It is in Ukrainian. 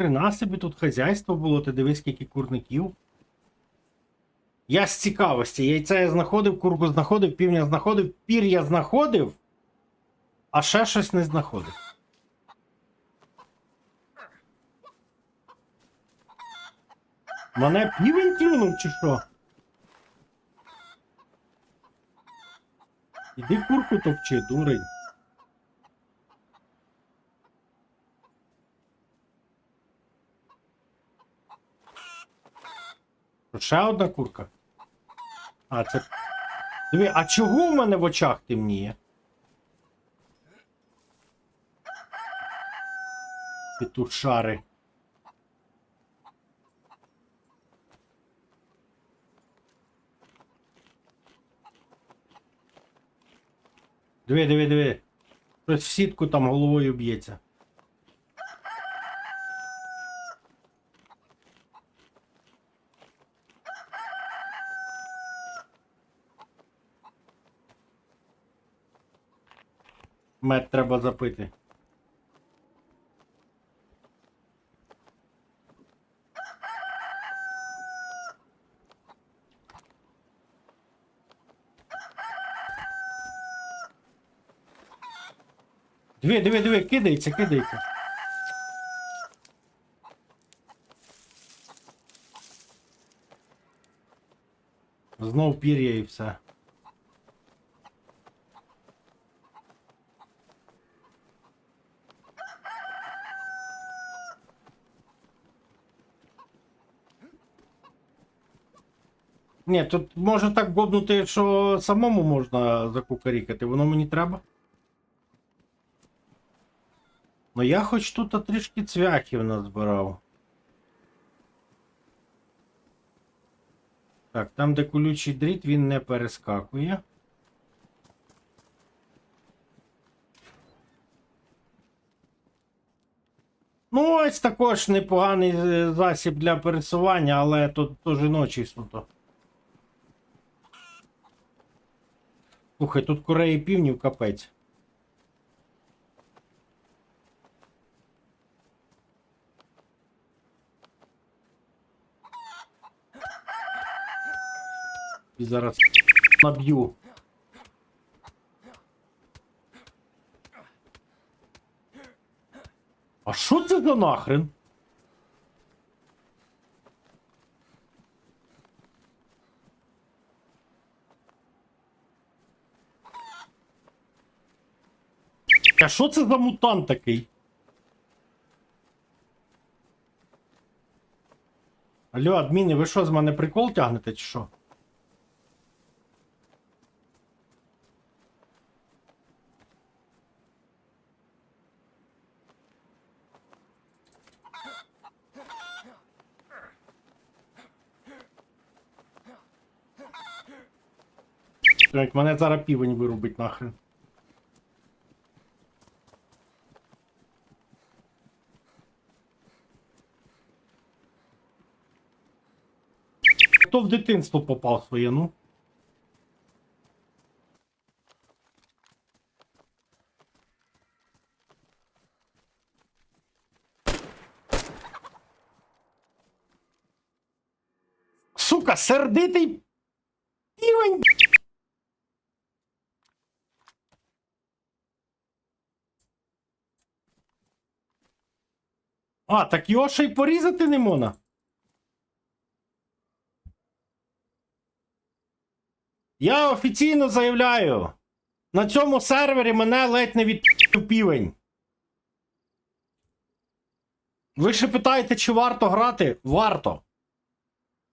Хрена собі тут хазяйство було, ти дивись, скільки курників. Я з цікавості. Яйця я знаходив, курку знаходив, півня знаходив, пір'я знаходив, а ще щось не знаходив. Мене півень клюнув чи що? Іди курку топчи, дурень. Ще одна курка. А, це. Диви, а чого в мене в очах темніє? Петушари. Диви, диви, диви. Щось в сітку там головою б'ється. Мед треба запити. Диви, диви, диви, кидається, кидається. Знов пір'я і все. Ні, тут може так гобнути, що самому можна закукарікати, воно мені треба. Ну я хоч тут трішки цвяхів назбирав. Так, там, де колючий дріт, він не перескакує. Ну, ось також непоганий е, засіб для пересування, але тут то жіночий суто. Слухай, тут кореї півнів капець. І зараз наб'ю. А що це за нахрен? А що це за мутант такий? Алло, адміни, ви що з мене прикол тягнете чи що? Мене зараз півень вирубить нахрен. Хто в дитинство попав своє, ну? Сука, сердитий півень! А, так його ще й порізати не можна. Я офіційно заявляю, на цьому сервері мене ледь не відпів півень. Ви ще питаєте, чи варто грати? Варто.